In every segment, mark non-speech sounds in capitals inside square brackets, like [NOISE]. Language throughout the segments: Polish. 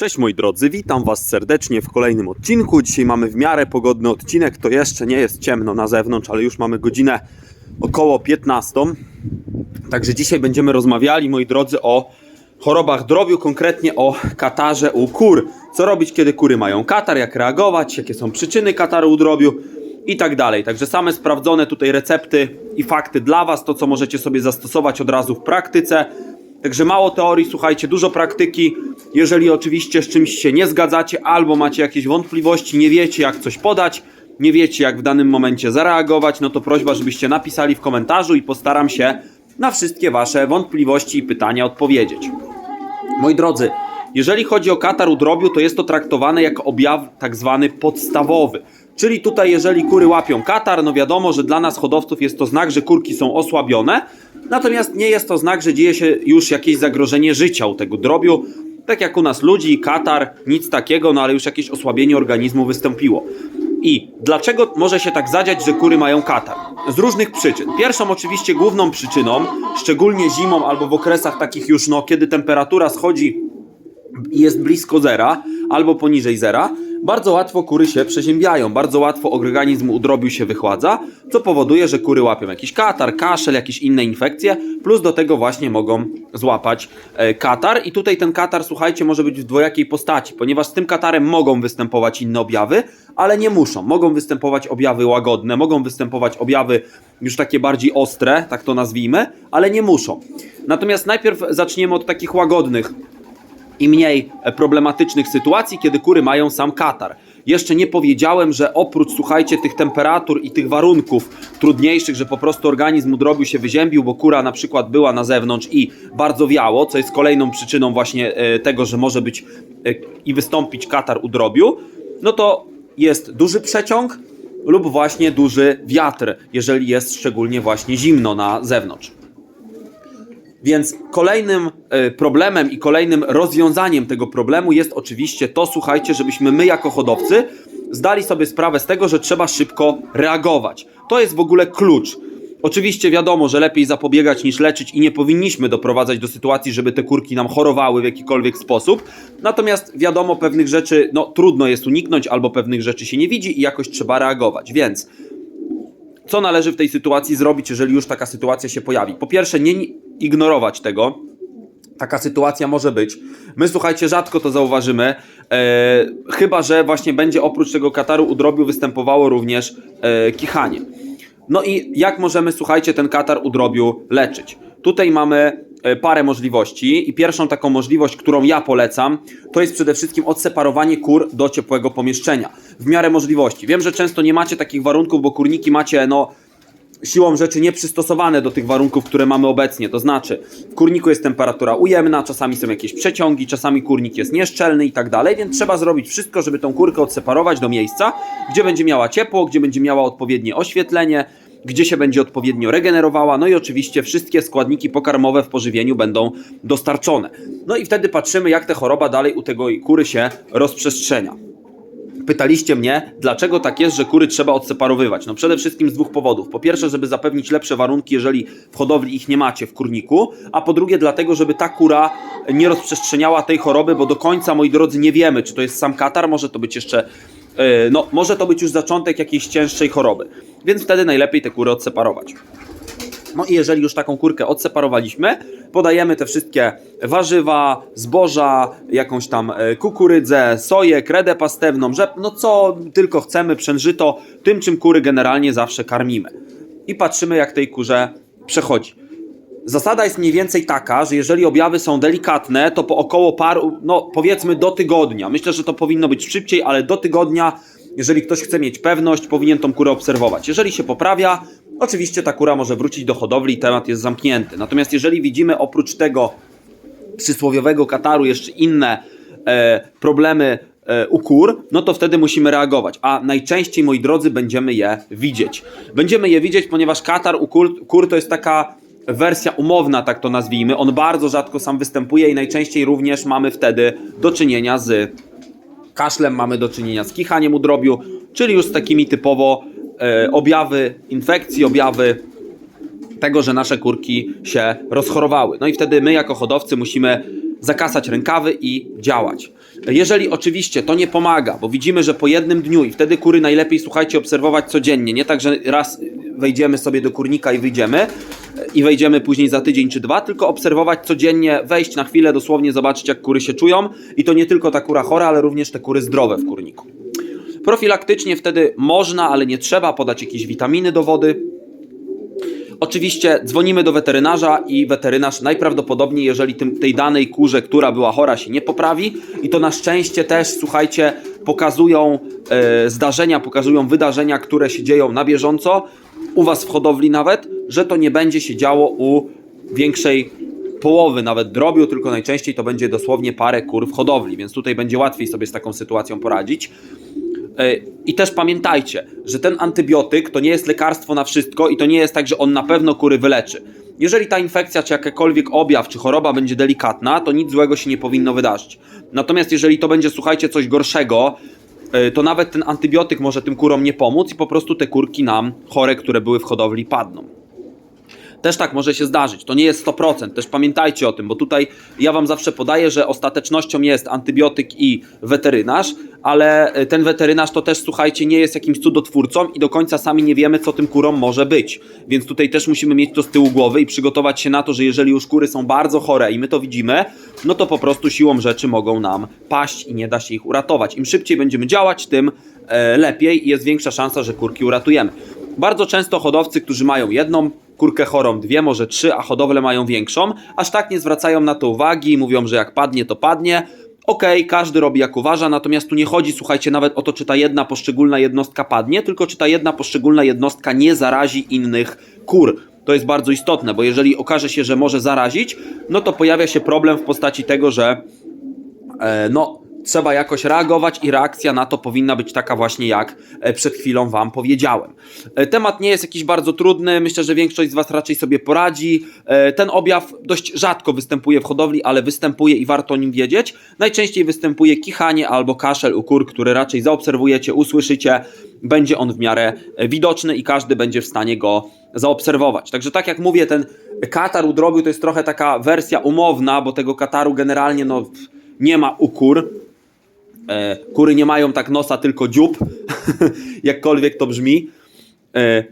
Cześć moi drodzy, witam Was serdecznie w kolejnym odcinku. Dzisiaj mamy w miarę pogodny odcinek, to jeszcze nie jest ciemno na zewnątrz, ale już mamy godzinę około 15. Także dzisiaj będziemy rozmawiali, moi drodzy, o chorobach drobiu, konkretnie o katarze u kur. Co robić, kiedy kury mają katar, jak reagować, jakie są przyczyny kataru u drobiu i tak dalej. Także same sprawdzone tutaj recepty i fakty dla Was, to co możecie sobie zastosować od razu w praktyce. Także mało teorii, słuchajcie, dużo praktyki. Jeżeli oczywiście z czymś się nie zgadzacie, albo macie jakieś wątpliwości, nie wiecie jak coś podać, nie wiecie jak w danym momencie zareagować, no to prośba, żebyście napisali w komentarzu i postaram się na wszystkie Wasze wątpliwości i pytania odpowiedzieć. Moi drodzy, jeżeli chodzi o katar u drobiu, to jest to traktowane jako objaw tak zwany podstawowy. Czyli tutaj, jeżeli kury łapią katar, no wiadomo, że dla nas hodowców jest to znak, że kurki są osłabione, natomiast nie jest to znak, że dzieje się już jakieś zagrożenie życia u tego drobiu. Tak jak u nas ludzi, katar, nic takiego, no ale już jakieś osłabienie organizmu wystąpiło. I dlaczego może się tak zadziać, że kury mają katar? Z różnych przyczyn. Pierwszą oczywiście główną przyczyną, szczególnie zimą albo w okresach takich już, no kiedy temperatura schodzi i jest blisko zera albo poniżej zera, bardzo łatwo kury się przeziębiają, bardzo łatwo organizm u drobiu się wychładza, co powoduje, że kury łapią jakiś katar, kaszel, jakieś inne infekcje, plus do tego właśnie mogą złapać e, katar i tutaj ten katar, słuchajcie, może być w dwojakiej postaci, ponieważ z tym katarem mogą występować inne objawy, ale nie muszą. Mogą występować objawy łagodne, mogą występować objawy już takie bardziej ostre, tak to nazwijmy, ale nie muszą. Natomiast najpierw zaczniemy od takich łagodnych i mniej problematycznych sytuacji, kiedy kury mają sam katar. Jeszcze nie powiedziałem, że oprócz, słuchajcie, tych temperatur i tych warunków trudniejszych, że po prostu organizm udrobił się wyziębił, bo kura na przykład była na zewnątrz i bardzo wiało, co jest kolejną przyczyną właśnie e, tego, że może być e, i wystąpić katar u drobiu, no to jest duży przeciąg lub właśnie duży wiatr, jeżeli jest szczególnie właśnie zimno na zewnątrz. Więc kolejnym e, problemem i kolejnym rozwiązaniem tego problemu jest oczywiście to, słuchajcie, żebyśmy my jako hodowcy zdali sobie sprawę z tego, że trzeba szybko reagować. To jest w ogóle klucz. Oczywiście wiadomo, że lepiej zapobiegać niż leczyć i nie powinniśmy doprowadzać do sytuacji, żeby te kurki nam chorowały w jakikolwiek sposób. Natomiast wiadomo, pewnych rzeczy no, trudno jest uniknąć albo pewnych rzeczy się nie widzi i jakoś trzeba reagować. Więc co należy w tej sytuacji zrobić, jeżeli już taka sytuacja się pojawi? Po pierwsze, nie ignorować tego. Taka sytuacja może być. My, słuchajcie, rzadko to zauważymy, e, chyba że właśnie będzie oprócz tego kataru u drobiu występowało również e, kichanie. No i jak możemy, słuchajcie, ten katar u drobiu leczyć? Tutaj mamy e, parę możliwości i pierwszą taką możliwość, którą ja polecam, to jest przede wszystkim odseparowanie kur do ciepłego pomieszczenia. W miarę możliwości. Wiem, że często nie macie takich warunków, bo kurniki macie, no, siłą rzeczy nieprzystosowane do tych warunków, które mamy obecnie. To znaczy, w kurniku jest temperatura ujemna, czasami są jakieś przeciągi, czasami kurnik jest nieszczelny i tak dalej, więc trzeba zrobić wszystko, żeby tą kurkę odseparować do miejsca, gdzie będzie miała ciepło, gdzie będzie miała odpowiednie oświetlenie, gdzie się będzie odpowiednio regenerowała, no i oczywiście wszystkie składniki pokarmowe w pożywieniu będą dostarczone. No i wtedy patrzymy, jak ta choroba dalej u tego kury się rozprzestrzenia. Pytaliście mnie, dlaczego tak jest, że kury trzeba odseparowywać. No przede wszystkim z dwóch powodów. Po pierwsze, żeby zapewnić lepsze warunki, jeżeli w hodowli ich nie macie w kurniku, a po drugie dlatego, żeby ta kura nie rozprzestrzeniała tej choroby, bo do końca, moi drodzy, nie wiemy, czy to jest sam katar, może to być jeszcze yy, no, może to być już zaczątek jakiejś cięższej choroby. Więc wtedy najlepiej te kury odseparować. No i jeżeli już taką kurkę odseparowaliśmy, podajemy te wszystkie warzywa, zboża, jakąś tam e, kukurydzę, soję, kredę pastewną, rzep, no co tylko chcemy, przężyto, tym czym kury generalnie zawsze karmimy. I patrzymy jak tej kurze przechodzi. Zasada jest mniej więcej taka, że jeżeli objawy są delikatne, to po około paru, no powiedzmy do tygodnia. Myślę, że to powinno być szybciej, ale do tygodnia, jeżeli ktoś chce mieć pewność, powinien tą kurę obserwować. Jeżeli się poprawia, oczywiście ta kura może wrócić do hodowli i temat jest zamknięty. Natomiast jeżeli widzimy oprócz tego przysłowiowego kataru jeszcze inne e, problemy e, u kur, no to wtedy musimy reagować. A najczęściej, moi drodzy, będziemy je widzieć. Będziemy je widzieć, ponieważ katar u kur, kur to jest taka wersja umowna, tak to nazwijmy. On bardzo rzadko sam występuje i najczęściej również mamy wtedy do czynienia z kaszlem, mamy do czynienia z kichaniem u drobiu, czyli już z takimi typowo objawy infekcji, objawy tego, że nasze kurki się rozchorowały. No i wtedy my jako hodowcy musimy zakasać rękawy i działać. Jeżeli oczywiście to nie pomaga, bo widzimy, że po jednym dniu i wtedy kury najlepiej, słuchajcie, obserwować codziennie, nie tak, że raz wejdziemy sobie do kurnika i wyjdziemy i wejdziemy później za tydzień czy dwa, tylko obserwować codziennie, wejść na chwilę, dosłownie zobaczyć jak kury się czują i to nie tylko ta kura chora, ale również te kury zdrowe w kurniku. Profilaktycznie wtedy można, ale nie trzeba podać jakieś witaminy do wody, Oczywiście dzwonimy do weterynarza i weterynarz najprawdopodobniej, jeżeli tym, tej danej kurze, która była chora, się nie poprawi, i to na szczęście też, słuchajcie, pokazują e, zdarzenia, pokazują wydarzenia, które się dzieją na bieżąco, u Was w hodowli nawet, że to nie będzie się działo u większej połowy nawet drobiu, tylko najczęściej to będzie dosłownie parę kur w hodowli, więc tutaj będzie łatwiej sobie z taką sytuacją poradzić. E, I też pamiętajcie, że ten antybiotyk to nie jest lekarstwo na wszystko i to nie jest tak, że on na pewno kury wyleczy. Jeżeli ta infekcja, czy jakakolwiek objaw, czy choroba będzie delikatna, to nic złego się nie powinno wydarzyć. Natomiast jeżeli to będzie, słuchajcie, coś gorszego, e, to nawet ten antybiotyk może tym kurom nie pomóc i po prostu te kurki nam chore, które były w hodowli, padną. Też tak może się zdarzyć. To nie jest 100%. Też pamiętajcie o tym, bo tutaj ja Wam zawsze podaję, że ostatecznością jest antybiotyk i weterynarz, ale e, ten weterynarz to też, słuchajcie, nie jest jakimś cudotwórcą i do końca sami nie wiemy, co tym kurom może być. Więc tutaj też musimy mieć to z tyłu głowy i przygotować się na to, że jeżeli już kury są bardzo chore i my to widzimy, no to po prostu siłą rzeczy mogą nam paść i nie da się ich uratować. Im szybciej będziemy działać, tym e, lepiej i jest większa szansa, że kurki uratujemy. Bardzo często hodowcy, którzy mają jedną kurkę chorą, dwie, może trzy, a hodowlę mają większą, aż tak nie zwracają na to uwagi mówią, że jak padnie, to padnie. Okej, każdy robi jak uważa, natomiast tu nie chodzi, słuchajcie, nawet o to, czy ta jedna poszczególna jednostka padnie, tylko czy ta jedna poszczególna jednostka nie zarazi innych kur. To jest bardzo istotne, bo jeżeli okaże się, że może zarazić, no to pojawia się problem w postaci tego, że e, no, trzeba jakoś reagować i reakcja na to powinna być taka właśnie jak e, przed chwilą Wam powiedziałem. E, Temat nie jest jakiś bardzo trudny, myślę, że większość z Was raczej sobie poradzi. E, Ten objaw dość rzadko występuje w hodowli, ale występuje i warto o nim wiedzieć. Najczęściej występuje kichanie albo kaszel u kur, który raczej zaobserwujecie, usłyszycie. Będzie on w miarę widoczny i każdy będzie w stanie go zaobserwować. Także tak jak mówię, ten katar u drobiu to jest trochę taka wersja umowna, bo tego kataru generalnie no, nie ma u kur. E, kury nie mają tak nosa, tylko dziób, [LAUGHS] jakkolwiek to brzmi. E,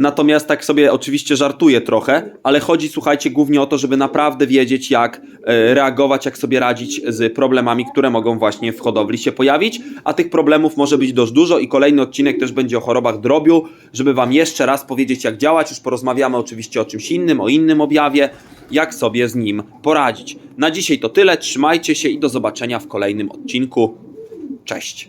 natomiast tak sobie oczywiście żartuję trochę, ale chodzi, słuchajcie, głównie o to, żeby naprawdę wiedzieć, jak e, reagować, jak sobie radzić z problemami, które mogą właśnie w hodowli się pojawić. A tych problemów może być dość dużo i kolejny odcinek też będzie o chorobach drobiu, żeby Wam jeszcze raz powiedzieć, jak działać. Już porozmawiamy oczywiście o czymś innym, o innym objawie, jak sobie z nim poradzić. Na dzisiaj to tyle, trzymajcie się i do zobaczenia w kolejnym odcinku. Cześć.